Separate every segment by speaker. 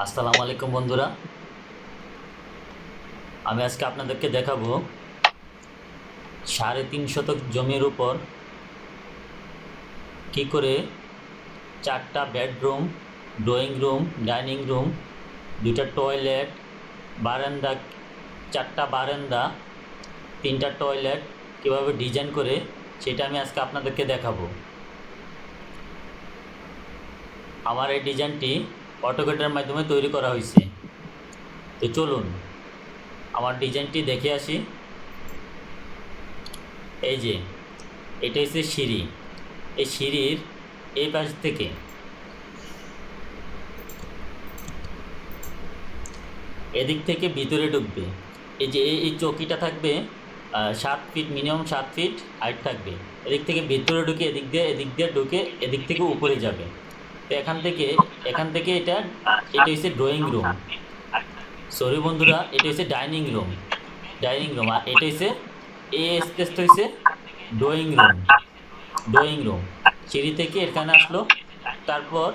Speaker 1: আসসালামু আলাইকুম বন্ধুরা। আমি আজকে আপনাদেরকে দেখাবো সাড়ে তিন শতক জমির উপর কী করে চারটা bedroom, drawing room, dining room দুটা টয়লেট, বারান্দা, চারটা বারান্দা, তিনটা টয়লেট কীভাবে ডিজাইন করে সেটা আমি আজকে আপনাদেরকে দেখাবো। আমার এই ডিজাইনটি অটোকেটের মাধ্যমে তৈরি করা হয়েছে। তো চলুন, আমার ডিজাইনটি দেখে আসি। এই যে, এটা হচ্ছে সিঁড়ি। এই সিঁড়ির এই পাশ থেকে এদিক থেকে ভিতরে ঢুকবে। এই যে, এই চৌকিটা থাকবে সাত ফিট, মিনিমাম সাত ফিট হাইট থাকবে। এদিক থেকে ভিতরে ঢুকে এদিক দিয়ে এদিক দিয়ে ঢুকে এদিক থেকে উপরে যাবে। তো এখান থেকে এখান থেকে এটা এটা হচ্ছে ড্রয়িং রুম সরি বন্ধুরা, এটা হচ্ছে ডাইনিং রুম ডাইনিং রুম আর এটা হচ্ছে এই স্পেসটা হচ্ছে ড্রয়িং রুম ড্রয়িং রুম সিঁড়ি থেকে এখানে আসলো, তারপর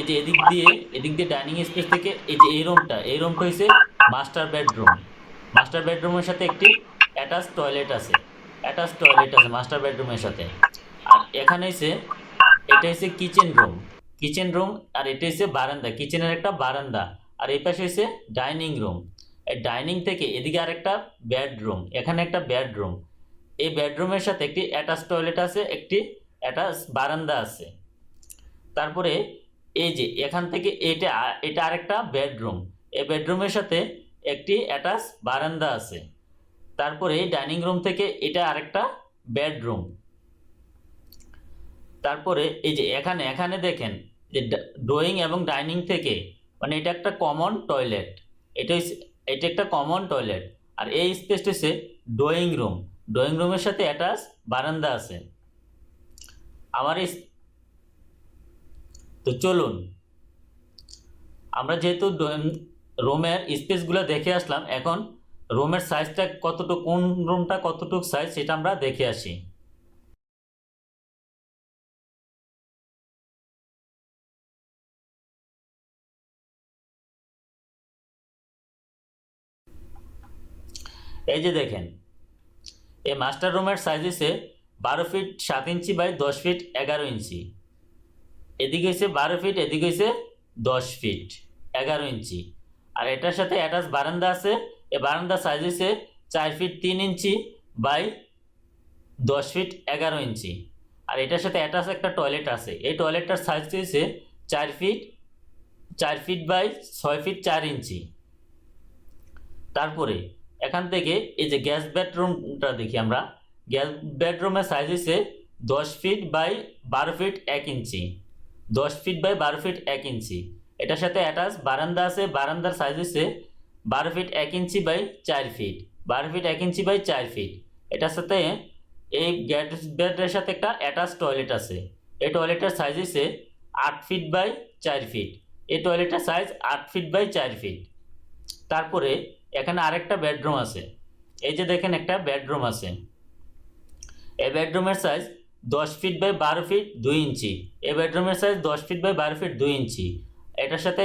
Speaker 1: এই যে এদিক দিয়ে এদিক দিয়ে ডাইনিং স্পেস থেকে এই যে এই রুমটা এই রুমটা হচ্ছে মাস্টার বেডরুম মাস্টার বেডরুমের সাথে একটি অ্যাটাচ টয়লেট আছে। অ্যাটাচ টয়লেট আছে মাস্টার বেডরুমের সাথে। আর এখানে হচ্ছে এটা হচ্ছে কিচেন রুম কিচেন রুম আর এটা হচ্ছে বারান্দা। কিচেনের একটা বারান্দা। আর এই পাশে হচ্ছে ডাইনিং রুম এই ডাইনিং থেকে এদিকে আরেকটা বেডরুম এখানে একটা বেডরুম এই বেডরুমের সাথে একটি অ্যাটাচ টয়লেট আছে, একটি অ্যাটাচ বারান্দা আছে। তারপরে এই যে এখান থেকে এটা এটা আরেকটা বেডরুম এই বেডরুমের সাথে একটি অ্যাটাচ বারান্দা আছে। তারপরে ডাইনিং রুম থেকে এটা আরেকটা বেডরুম তারপরে এই যে এখানে এখানে দেখেন ড্রয়িং এবং ডাইনিং থেকে মানে এটা একটা কমন টয়লেট এটা এটা একটা কমন টয়লেট আর এই স্পেসটা হচ্ছে ড্রয়িং রুম ড্রয়িং রুমের সাথে অ্যাটাচ বারান্দা আছে। আমার এই তো চলুন, আমরা যেহেতু রুমের স্পেসগুলো দেখে আসলাম, এখন রুমের সাইজটা কতটুকু, কোন রুমটা কতটুকু সাইজ সেটা আমরা দেখে আসি। এই যে দেখেন, এই মাস্টার রুমের সাইজ হচ্ছে বারো ফিট সাত ইঞ্চি বাই দশ ফিট এগারো ইঞ্চি এদিকে হচ্ছে বারো ফিট এদিকে হচ্ছে দশ ফিট এগারো ইঞ্চি আর এটার সাথে অ্যাটাচ বারান্দা আছে এ বারান্দার সাইজ হচ্ছে চার ফিট তিন ইঞ্চি বাই দশ ফিট এগারো ইঞ্চি আর এটার সাথে অ্যাটাচ একটা টয়লেট আছে, এই টয়লেটটার সাইজ হচ্ছে চার ফিট চার ফিট বাই ছয় ফিট চার ইঞ্চি তারপরে এখান থেকে এই যে গ্যাস বেডরুমটা দেখি আমরা। গ্যাস বেডরুমের সাইজ হচ্ছে দশ ফিট বাই বারো ফিট এক ইঞ্চি। দশ ফিট বাই বারো ফিট এক ইঞ্চি। এটার সাথে অ্যাটাচ বারান্দা আছে, বারান্দার সাইজ হচ্ছে বারো ফিট এক ইঞ্চি বাই চার ফিট বারো ফিট এক ইঞ্চি বাই চার ফিট এটার সাথে এই গ্যাস বেডের সাথে একটা অ্যাটাচ টয়লেট আছে। এই টয়লেটের সাইজ হচ্ছে আট ফিট বাই চার ফিট এই টয়লেটের সাইজ আট ফিট বাই চার ফিট তারপরে এখানে আরেকটা বেডরুম আছে। এই যে দেখেন একটা বেডরুম আছে। এই বেডরুমের সাইজ দশ ফিট বাই বারো ফিট দুই ইঞ্চি। এই বেডরুমের সাইজ দশ ফিট বাই বারো ফিট দুই ইঞ্চি। এটার সাথে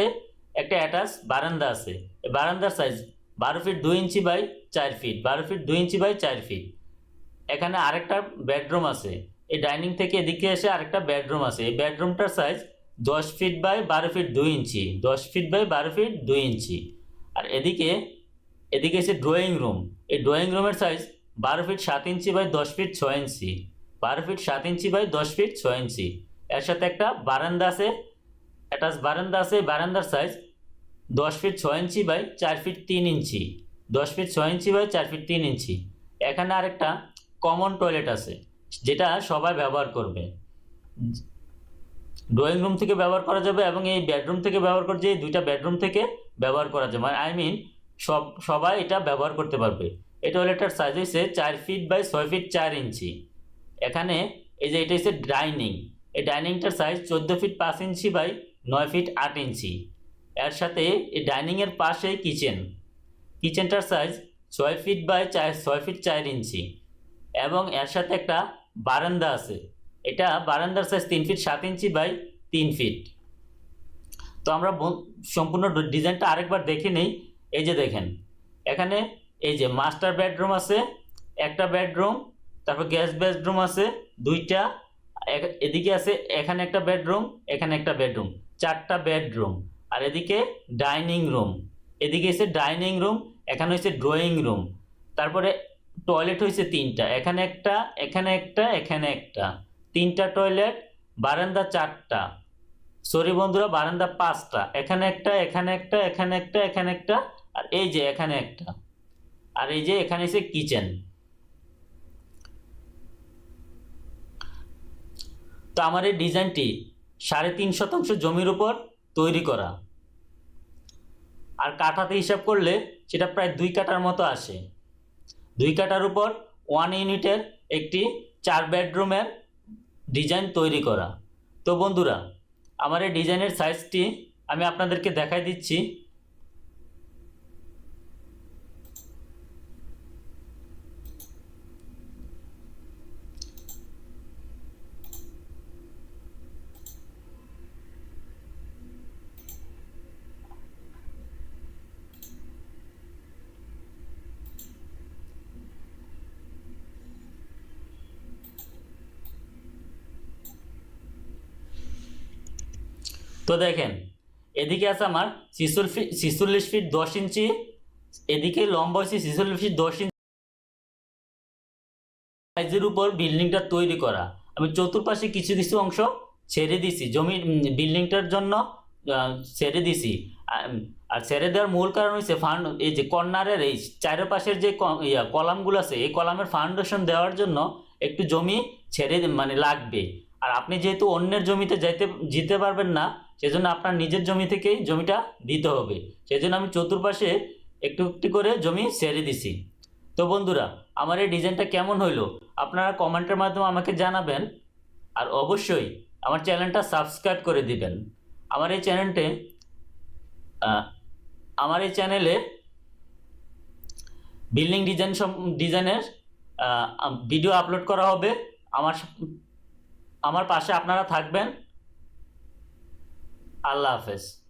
Speaker 1: একটা অ্যাটাচ বারান্দা আছে। এই বারান্দার সাইজ বারো ফিট দুই ইঞ্চি বাই চার ফিট বারো ফিট দুই ইঞ্চি বাই চার ফিট এখানে আরেকটা বেডরুম আছে। এই ডাইনিং থেকে এদিকে এসে আরেকটা বেডরুম আছে। এই বেডরুমটার সাইজ দশ ফিট বাই বারো ফিট দুই ইঞ্চি। দশ ফিট বাই বারো ফিট দুই ইঞ্চি। আর এদিকে এদিকে এসে ড্রয়িং রুম এই ড্রয়িং রুমের সাইজ বারো ফিট সাত ইঞ্চি বাই দশ ফিট ছয় ইঞ্চি বারো ফিট সাত ইঞ্চি বাই দশ ফিট ছয় ইঞ্চি এর সাথে একটা বারান্দা আছে। অ্যাটাচ বারান্দা আছে। বারান্দার সাইজ দশ ফিট ছয় ইঞ্চি বাই চার ফিট তিন ইঞ্চি দশ ফিট ছয় ইঞ্চি বাই চার ফিট তিন ইঞ্চি এখানে আরেকটা কমন টয়লেট আছে, যেটা সবাই ব্যবহার করবে। ড্রয়িং রুম থেকে ব্যবহার করা যাবে এবং এই বেডরুম থেকে ব্যবহার করা যায় এই দুইটা বেডরুম থেকে ব্যবহার করা যাবে। মানে আই মিন সব, সবাই এটা ব্যবহার করতে পারবে। এই টয়লেটটার সাইজ হচ্ছে চার ফিট বাই ছয় ফিট চার ইঞ্চি এখানে এই যে এটা হচ্ছে ডাইনিং এই ডাইনিংটার সাইজ চোদ্দ ফিট পাঁচ ইঞ্চি বাই নয় ফিট আট ইঞ্চি এর সাথে এই ডাইনিংয়ের পাশে কিচেন কিচেনটার সাইজ ছয় ফিট বাই চার, ছয় ফিট চার ইঞ্চি এবং এর সাথে একটা বারান্দা আছে। এটা বারান্দার সাইজ তিন ফিট সাত ইঞ্চি বাই তিন ফিট তো আমরা সম্পূর্ণ ডিজাইনটা আরেকবার দেখে নেই। এই যে দেখেন, এখানে এই যে মাস্টার বেডরুম আছে, একটা বেডরুম তারপর গ্যাস বেডরুম আছে, দুইটা এদিকে আছে, এখানে একটা বেডরুম এখানে একটা বেডরুম চারটা বেডরুম আর এদিকে ডাইনিং রুম এদিকে এসে ডাইনিং রুম এখানে হচ্ছে ড্রয়িং রুম তারপরে টয়লেট হয়েছে তিনটা, এখানে একটা এখানে একটা এখানে একটা, তিনটা টয়লেট বারান্দা চারটা সরি বন্ধুরা, বারান্দা পাঁচটা, এখানে একটা এখানে একটা এখানে একটা এখানে একটা আর এই যে এখানে একটা। আর এই যে এখানে এসে কিচেন তো আমার এই ডিজাইনটি সাড়ে তিন শতাংশ জমির উপর তৈরি করা। আর কাঠাতে হিসাব করলে সেটা প্রায় দুই কাঠার মতো আসে। দুই কাঠার উপর ওয়ান ইউনিটের একটি চার বেডরুমের ডিজাইন তৈরি করা। তো বন্ধুরা, আমার এই ডিজাইনের সাইজটি আমি আপনাদেরকে দেখাই দিচ্ছি। তো দেখেন, এদিকে আছে আমার ছিচল্লিশ ফিট ছিচল্লিশ ফিট দশ ইঞ্চি, এদিকে লম্বা হচ্ছে ছিচল্লিশ ফিট দশ ইঞ্চি সাইজের উপর বিল্ডিংটা তৈরি করা। আমি চতুর্পাশে কিছু কিছু অংশ ছেড়ে দিছি। জমি বিল্ডিংটার জন্য ছেড়ে দিছি। আর ছেড়ে দেওয়ার মূল কারণ হচ্ছে ফান্ড, এই যে কর্নারের এই চারপাশের যে কলামগুলো আছে, এই কলামের ফাউন্ডেশন দেওয়ার জন্য একটু জমি ছেড়ে মানে লাগবে। আর আপনি যেহেতু অন্যের জমিতে যেতে পারবেন না, সেজন্য আপনার নিজের জমি থেকেই জমিটা দিতে হবে। সেজন্য আমি চতুর্পাশে একটু একটু করে জমি সেরে দিছি। তো বন্ধুরা, আমার এই ডিজাইনটা কেমন হইল? আপনারা কমেন্টের মাধ্যমে আমাকে জানাবেন। আর অবশ্যই আমার চ্যানেলটা সাবস্ক্রাইব করে দিবেন। আমার এই চ্যানেলটে আমার এই চ্যানেলে বিল্ডিং ডিজাইন ডিজাইনের ভিডিও আপলোড করা হবে। আমার আমার পাশে আপনারা থাকবেন। আল্লাহ হাফেজ।